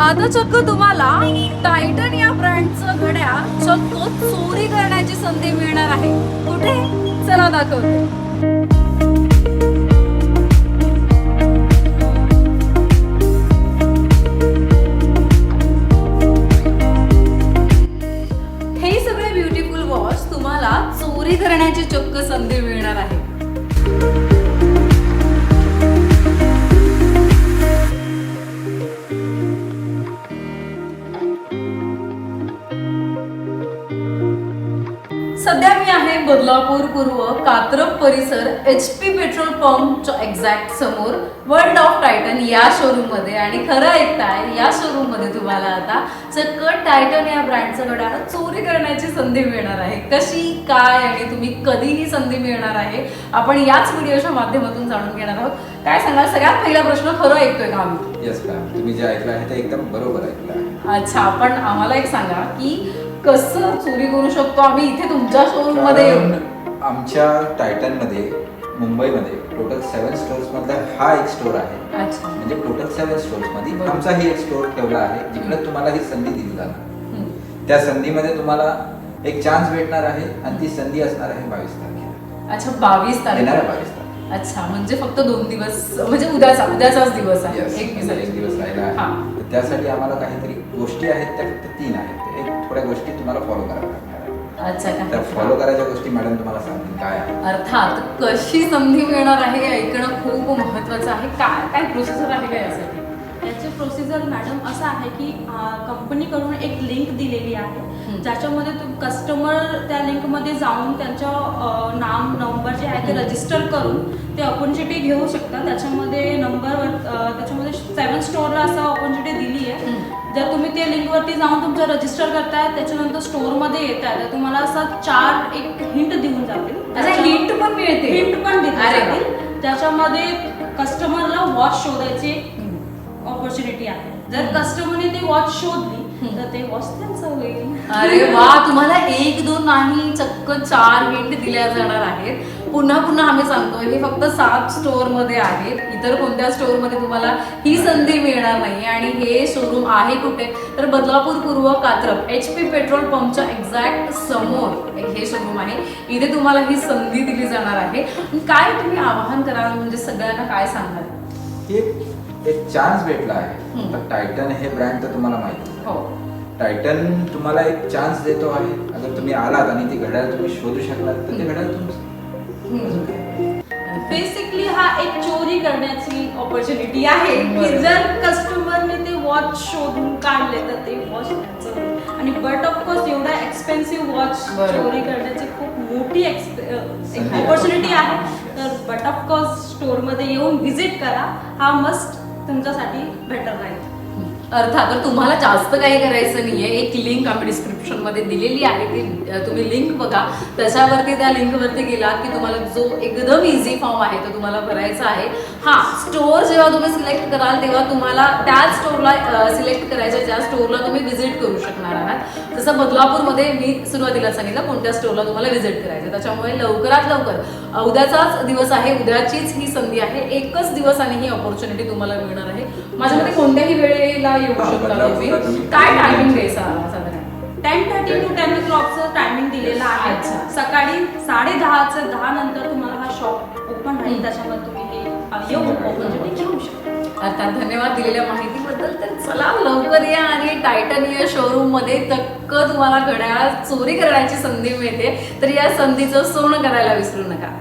आता चक्क तुम्हाला टायटन या ब्रँडचं घड्या चक्क चोरी करण्याची संधी मिळणार आहे. कुठे? चला दाखवते. हे सगळे ब्युटिफुल वॉच तुम्हाला चोरी करण्याची चक्क संधी मिळणार आहे. सध्या मी आहे बदलापूर पूर्व कात्रप परिसर एच पी पेट्रोल पंपच्या एक्झॅक्ट समोर. वर्ल्ड ऑफ टायटन या शोरूममध्ये. आणि खरं ऐकताय या शोरूममध्ये तुम्हाला आता चक्क टायटन या ब्रँडचं घड्याळ चोरी करण्याची संधी मिळणार आहे. कशी काय आणि तुम्ही कधी ही संधी मिळणार आहे आपण याच व्हिडिओच्या माध्यमातून जाणून घेणार आहोत. काय सांगाल? सगळ्यात पहिला प्रश्न खरं ऐकतोय का आम्ही? येस मॅम तुम्ही जे ऐकलं आहे ते एकदम बरोबर ऐकलं आहे. अच्छा पण आम्हाला एक सांगा की कसं चोरी करू शकतो? आम्ही इथे तुमच्या शोरूममध्ये येऊन आमच्या टायटनमध्ये मुंबईमध्ये टोटल सेवन स्टोर्स मधला हा एक स्टोर आहे. अच्छा. म्हणजे टोटल सेवन स्टोर्समध्ये बरोबर. आमचाही एक स्टोर ठेवला आहे जिकडे तुम्हाला ही संधी दिली जाणार. हम्म. त्या संधीमध्ये तुम्हाला एक चान्स भेटणार आहे आणि ती संधी असणार आहे बावीस तारखेला. अच्छा बावीस येणाऱ्या तारीख बावीस तारखेला. अच्छा म्हणजे फक्त दोन दिवस म्हणजे उद्याचा उद्याचाच दिवस आहे. Yes, एक एक दिवस राहिला हा. आहे. तर त्यासाठी आम्हाला काहीतरी गोष्टी आहेत त्या फक्त तीन आहेत. एक थोड्या गोष्टी तुम्हाला फॉलो कराव्या लागणार अच्छा त्या फॉलो करायच्या गोष्टी मॅडम तुम्हाला सांगतील काय आहे अर्थात कशी संधी मिळणार आहे हे ऐकणं खूप महत्वाचं आहे. काय काय प्रोसेसर आहे काय यासाठी? याचे प्रोसिजर मॅडम असं आहे की कंपनीकडून एक लिंक दिलेली आहे. हं. ज्याच्यामध्ये तुम कस्टमर त्या लिंकमध्ये जाऊन त्यांचं ते. रजिस्टर करून ते ऑपॉर्च्युनिटी घेऊ शकतात त्याच्यामध्ये नंबरवर त्याच्यामध्ये सेवन स्टोअरला असं ऑपॉर्च्युनिटी दिली आहे. जर तुम्ही त्या लिंकवरती जाऊन तुमचं रजिस्टर करताय त्याच्यानंतर स्टोअरमध्ये येत आहे तर तुम्हाला असं चार एक हिंट देऊन जातील. हिंट पण मिळते हिंट पण. जातील. त्याच्यामध्ये कस्टमरला वॉच शोधायची ऑपॉर्च्युनिटी आहे. जर कस्टमरने ती वॉच शोधली. तर ते वॉच त्यांचं होईल. अरे वा तुम्हाला एक दोन नाही चक्क चार हिंट दिल्या जाणार आहेत. पुन्हा पुन्हा आम्ही सांगतोय हे फक्त सात स्टोअरमध्ये आहेत इतर कोणत्या स्टोअरमध्ये तुम्हाला ही संधी मिळणार नाही आणि हे शोरूम आहे कुठे तर बदलापूर पूर्व कात्रप एच पी पेट्रोल पंपच्या एक्झॅक्ट समोर हे शोरूम आहे इथे तुम्हाला ही संधी दिली जाणार आहे काय तुम्ही आवाहन कराल म्हणजे सगळ्यांना काय सांगाल एक एक चान्स भेटला आहे. तर टायटन हे ब्रँड तर तुम्हाला माहिती आहे. हो टायटन तुम्हाला एक चान्स देतो आहे अगर तुम्ही आलात आणि ती घड्याळ तुम्ही शोधू शकलात तर ते. घड्याळ तुमचं? बेसिकली हा एक चोरी करण्याची ऑपॉर्च्युनिटी आहे की. जर कस्टमरने ते वॉच शोधून काढले तर ते वॉच आणि बट ऑफकोर्स एवढा एक्सपेन्सिव्ह वॉच. चोरी करण्याची खूप मोठी. ऑपॉर्च्युनिटी आहे तर बट ऑफकोर्स स्टोअरमध्ये येऊन व्हिजिट करा हा मस्ट तुमच्यासाठी बेटर राहील अर्थात तर तुम्हाला जास्त काही करायचं नाही आहे एक लिंक आम्ही डिस्क्रिप्शनमध्ये दिलेली आहे ती तुम्ही लिंक बघा. त्याच्यावरती त्या लिंकवरती गेलात की तुम्हाला जो एकदम इझी फॉर्म आहे तो तुम्हाला भरायचा आहे. हा स्टोअर जेव्हा तुम्ही सिलेक्ट कराल तेव्हा तुम्हाला त्याच स्टोअरला सिलेक्ट करायचं ज्या स्टोअरला तुम्ही व्हिजिट करू शकणार आहात. जसं बदलापूरमध्ये मी सुरुवातीला सांगितलं कोणत्या स्टोअरला तुम्हाला व्हिजिट करायचं. त्याच्यामुळे लवकरात लवकर उद्याचाच दिवस आहे उद्याचीच ही संधी आहे. एकच दिवस आणि ही ऑपॉर्च्युनिटी तुम्हाला मिळणार आहे. माझ्यामध्ये कोणत्याही वेळेला येऊ हा, शकता बदलापूरला तुम्ही तुम्ही- काय टायमिंग द्यायचा साधारण? टेन थर्टी टू टेन ओ क्लॉकचं टायमिंग दिलेलं आहे. अच्छा. सकाळी साडे दहाचं दहा नंतर तुम्हाला हा शॉप ओपन राहील. त्याच्यामध्ये तुम्ही अ, येऊन ऑपॉर्च्युनिटी घेऊ शकता. अर्थात धन्यवाद दिलेल्या माहितीबद्दल तर चला लवकर या आणि टायटन या शोरूममध्ये तक्क तुम्हाला घड्याळ चोरी करण्याची संधी मिळते. तर या संधीचं सोनं करायला विसरू नका.